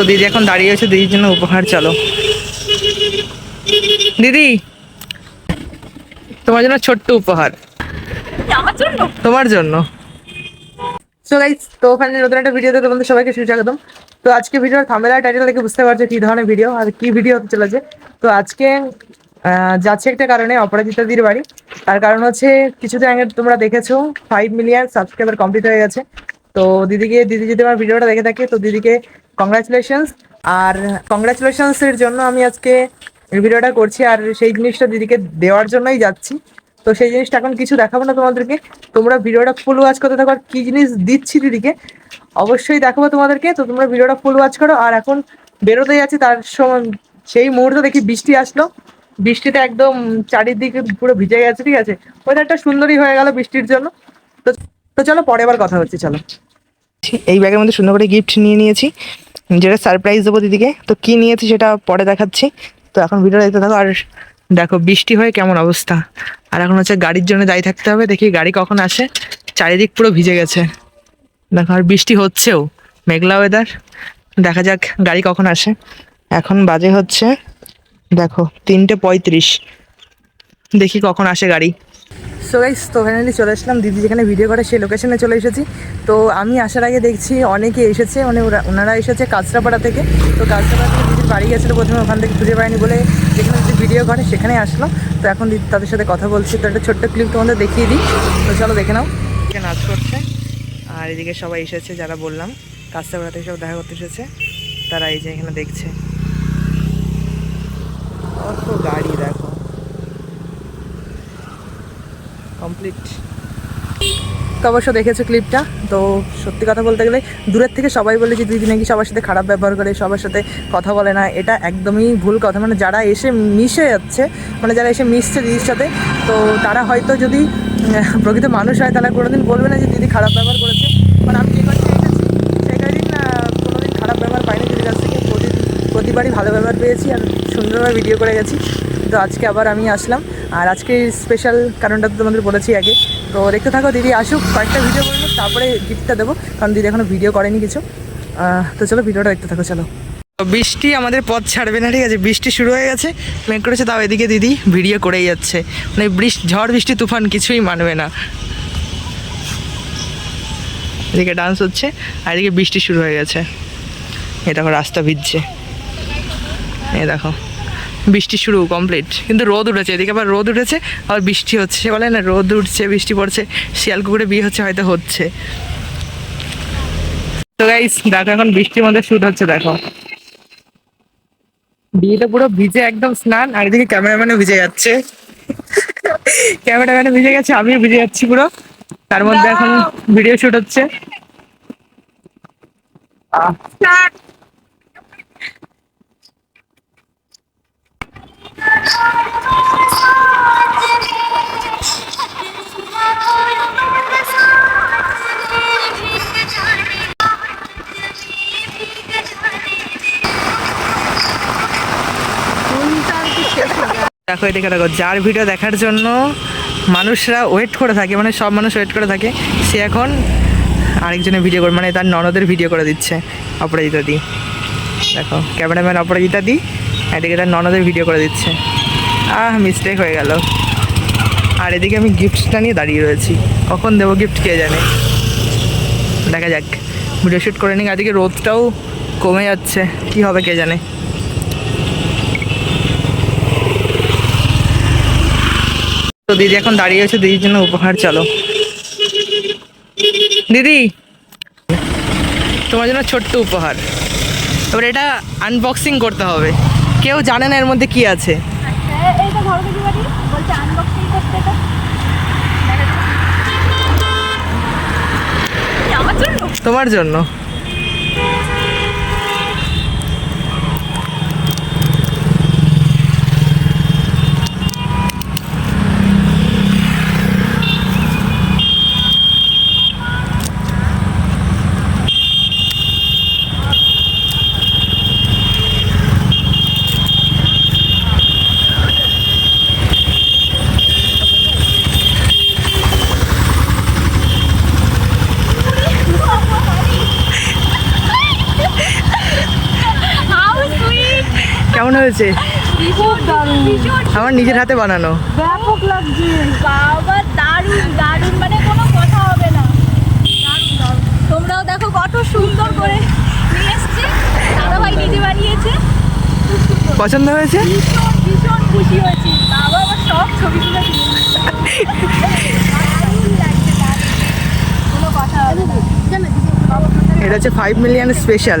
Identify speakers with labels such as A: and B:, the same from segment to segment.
A: তো দিদি এখন দাঁড়িয়ে আছে দিদির জন্য উপহার চলো। দিদি তোমার জন্য ছোট্ট উপহার। তোমার জন্য। সো গাইস তো ওখানে নতুন একটা ভিডিওতে তোমাদের সবাইকে সুস্বাগতম। তো আজকে ভিডিওর থামেলা টাইটেল দেখে বুঝতে পারছ কি ধরনের ভিডিও আর কি ভিডিও হতে চলেছে। তো আজকে আহ, যাচ্ছে একটা কারণে অপরাজিতা দিদির বাড়ি। তার কারণ হচ্ছে কিছুদিন আগে তোমরা দেখেছ ফাইভ মিলিয়ন সাবস্ক্রাইবার কমপ্লিট হয়ে গেছে। তো দিদিকে দিদি যদি আমার ভিডিওটা দেখে থাকে তো দিদিকে কংগ্রাচুলেশনস আর কংগ্রাচুলেশনস এর জন্য আমি আজকে ভিডিওটা করছি আর সেই জিনিসটা দিদিকে দেওয়ার জন্যই যাচ্ছি। তো সেই জিনিসটা এখন কিছু দেখাবো না তোমাদেরকে। তোমরা ভিডিওটা ফুল ওয়াচ করতে থাকো। আর কি জিনিস দিচ্ছি দিদিকে, অবশ্যই দেখাবো তোমাদেরকে। তো তোমরা ভিডিওটা ফুল ওয়াচ করো। আর এখন বেরোতে যাচ্ছি, তার সময় সেই মুহূর্তে দেখি বৃষ্টি আসলো। বৃষ্টিতে একদম চারিদিকে পুরো ভিজে গেছে, ঠিক আছে? ওয়েদারটা সুন্দরই হয়ে গেল বৃষ্টির জন্য। তো তো চলো, পরে আবার কথা হচ্ছে, চলো। এই ব্যাগের মধ্যে সুন্দর করে গিফট নিয়ে নিয়েছি। যেটা সারপ্রাইজ দেবো দিদিকে। তো কি নিয়েছি সেটা পরে দেখাচ্ছি। তো এখন ভিডিও দেখতে থাকো। আর দেখো, বৃষ্টি হয়ে কেমন অবস্থা। আর এখন হচ্ছে গাড়ির জন্য দায়ী থাকতে হবে। দেখি গাড়ি কখন আসে। চারিদিক পুরো ভিজে গেছে। দেখো, আর বৃষ্টি হচ্ছেও। মেঘলা ওয়েদার দেখা যাক গাড়ি কখন আসে। এখন বাজে হচ্ছে, দেখো, তিনটে পঁয়ত্রিশ। দেখি কখন আসে গাড়ি। সো গাইস তো ফাইনালি চলে আসলাম। দিদি যেখানে ভিডিও করে, সেই লোকেশনে চলে এসেছি। তো আমি আসার আগে দেখছি অনেকে এসেছে মানে ওরা ওনারা এসেছে কাঁচরাপাড়া থেকে। তো কাঁচরাপাড়া থেকে দিদির বাড়ি গেছিল প্রথমে, ওখান থেকে খুঁজে পাইনি বলে যেখানে দিদি ভিডিও করে, সেখানে আসলো। তো এখন দিদি তাদের সাথে কথা বলছি। তো একটা ছোট্ট ক্লিপ তোমাদের দেখিয়ে দিই। তো চলো দেখে নাও। এদিকে নাচ করছে, আর এদিকে সবাই এসেছে, যারা বললাম, কাঁচরাপাড়া থেকে সব দেখা করতে এসেছে। তারা এই যে এখানে দেখছে। কত গাড়ি দেখো। কমপ্লিট তো অবশ্য দেখেছ ক্লিপটা তো সত্যি কথা বলতে গেলে দূরের থেকে সবাই বলে যে, দিদি নাকি সবার সাথে খারাপ ব্যবহার করে, সবার সাথে কথা বলে না। এটা একদমই ভুল কথা। মানে যারা এসে মিশে যাচ্ছে মানে যারা এসে মিশছে দিদির সাথে, তো তারা হয়তো যদি প্রকৃত মানুষ হয়, তারা কোনোদিন বলবে না যে, দিদি খারাপ ব্যবহার করেছে। মানে আমি যে কদিন এসেছি, সেই কোনোদিন খারাপ ব্যবহার পাইনি দিদির কাছ থেকে। প্রতি- প্রতিবারই ভালো ব্যবহার পেয়েছি আর সুন্দরভাবে ভিডিও করে গেছি। তো আজকে আবার আমি আসলাম। আর আজকে স্পেশাল কারণটা তো তোমাদের বলেছি আগে। তো দেখতে থাকো, দিদি আসুক, কয়েকটা ভিডিও করে তারপরে গিফটটা দেবো, কারণ দিদি এখনও ভিডিও করেনি কিছু। তো চলো ভিডিওটা দেখতে থাকো, চলো। বৃষ্টি আমাদের পথ ছাড়বে না, ঠিক আছে? বৃষ্টি শুরু হয়ে গেছে, মেঘ করেছে, তাও এদিকে দিদি ভিডিও করেই যাচ্ছে। মানে বৃষ্টি ঝড়, বৃষ্টি, তুফান কিছুই মানবে না। এদিকে ডান্স হচ্ছে, আর এদিকে বৃষ্টি শুরু হয়ে গেছে। এই দেখো, রাস্তা ভিজছে। এই দেখো। বৃষ্টি শুরু কমপ্লিট কিন্তু রোদ উঠেছে এদিকে আবার রোদ উঠেছে আবার বৃষ্টি হচ্ছে। সে বলে না রোদ উঠছে বৃষ্টি পড়ছে শিয়াল কুকুরে বিয়ে হচ্ছে হয়তো হচ্ছে। তো গাইস দেখো এখন বৃষ্টির মধ্যে শুট হচ্ছে দেখো। বিয়েটা পুরো ভিজে একদম স্নান আর এদিকে ক্যামেরাম্যানও ভিজে যাচ্ছে। ক্যামেরাম্যানও ভিজে গেছে আমিও ভিজে যাচ্ছি পুরো। তার মধ্যে এখন ভিডিও শুট হচ্ছে। আহ দেখো, এদিকে দেখো, যার ভিডিও দেখার জন্য মানুষরা ওয়েট করে থাকে মানে সব মানুষ ওয়েট করে থাকে, সে এখন আরেকজনের ভিডিও করে মানে তার ননদের ভিডিও করে দিচ্ছে, অপরাজিতা দি। দেখো ক্যামেরাম্যান অপরাজিতা দি এদিকে তার ননদের ভিডিও করে দিচ্ছে। আহ মিস্টেক হয়ে গেল। আর এদিকে আমি গিফটটা নিয়ে দাঁড়িয়ে রয়েছি। কখন দেবো গিফট কে জানে? দেখা যাক। ভিডিও শ্যুট করে নিই আজকে রোদটাও কমে যাচ্ছে। কি হবে কে জানে? তো দিদি এখন দাঁড়িয়ে আছে, দিদির জন্য উপহার, চলো। দিদি, তোমার জন্য ছোট্ট উপহার। এবার এটা আনবক্সিং করতে হবে। কেউ জানে না এর মধ্যে কি আছে। তোমার এইটা কেমন হয়েছে? আমার নিজের হাতে বানানো।
B: ব্যাপক লাগছে। বাবা দারুণ দারুণ। মানে কোনো কথা হবে না। তোমরাও দেখো কত সুন্দর করে নিয়ে এসছে। দাদাভাই নিজে বানিয়েছে।
A: পছন্দ হয়েছে?
B: ভীষণ ভীষণ খুশি হয়েছি। বাবা আমার সব ছবি তুলে দিয়েছে। দারুণ লাগছে দারুণ। কোনো কথা হবে না।
A: এটা হচ্ছে ফাইভ মিলিয়ন স্পেশাল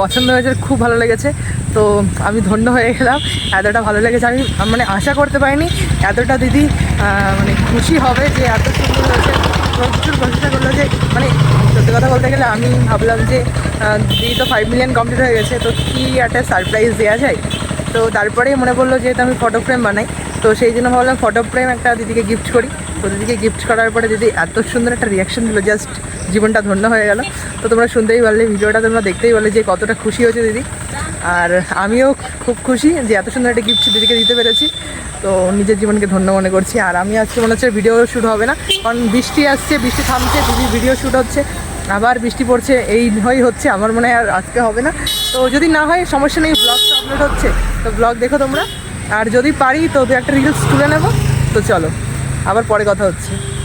A: পছন্দ হয়েছে, খুব ভালো লেগেছে। তো আমি ধন্য হয়ে গেলাম, এতটা ভালো লেগেছে। আমি মানে আশা করতে পারিনি, এতটা দিদি মানে খুশি হবে যে এত সুন্দর হয়েছে। প্রচুর প্রশংসা করল যে মানে সত্যি কথা বলতে গেলে আমি ভাবলাম যে দিদি তো ফাইভ মিলিয়ন কমপ্লিট হয়ে গেছে, তো কী একটা সারপ্রাইজ দেওয়া যায়? তো তারপরেই মনে পড়ল যেহেতু আমি ফটো ফ্রেম বানাই তো সেই জন্য ভাবলাম ফটো ফ্রেম একটা দিদিকে গিফট করি। তো দিদিকে গিফট করার পরে দিদি এত সুন্দর একটা রিয়াকশন দিল জাস্ট জীবনটা ধন্য হয়ে গেল। তো তোমরা শুনতেই পারলে, ভিডিওটা তোমরা দেখতেই পারলে যে কতটা খুশি হয়েছে দিদি। আর আমিও খুব খুশি যে এত সুন্দর একটা গিফট দিদিকে দিতে পেরেছি। তো নিজের জীবনকে ধন্য মনে করছি। আর আমি আজকে মনে হচ্ছে ভিডিও শ্যুট হবে না, কারণ বৃষ্টি আসছে, বৃষ্টি থামছে, দিদি ভিডিও শ্যুট হচ্ছে, আবার বৃষ্টি পড়ছে, এই হয়ে হচ্ছে, আমার মনে হয় আর আজকে হবে না। তো যদি না হয়, সমস্যা নেই ব্লগ তো আপলোড হচ্ছে। তো ব্লগ দেখো তোমরা। আর যদি পারি, তো দু একটা রিলস তুলে নেব। তো চলো, আবার পরে কথা হচ্ছে।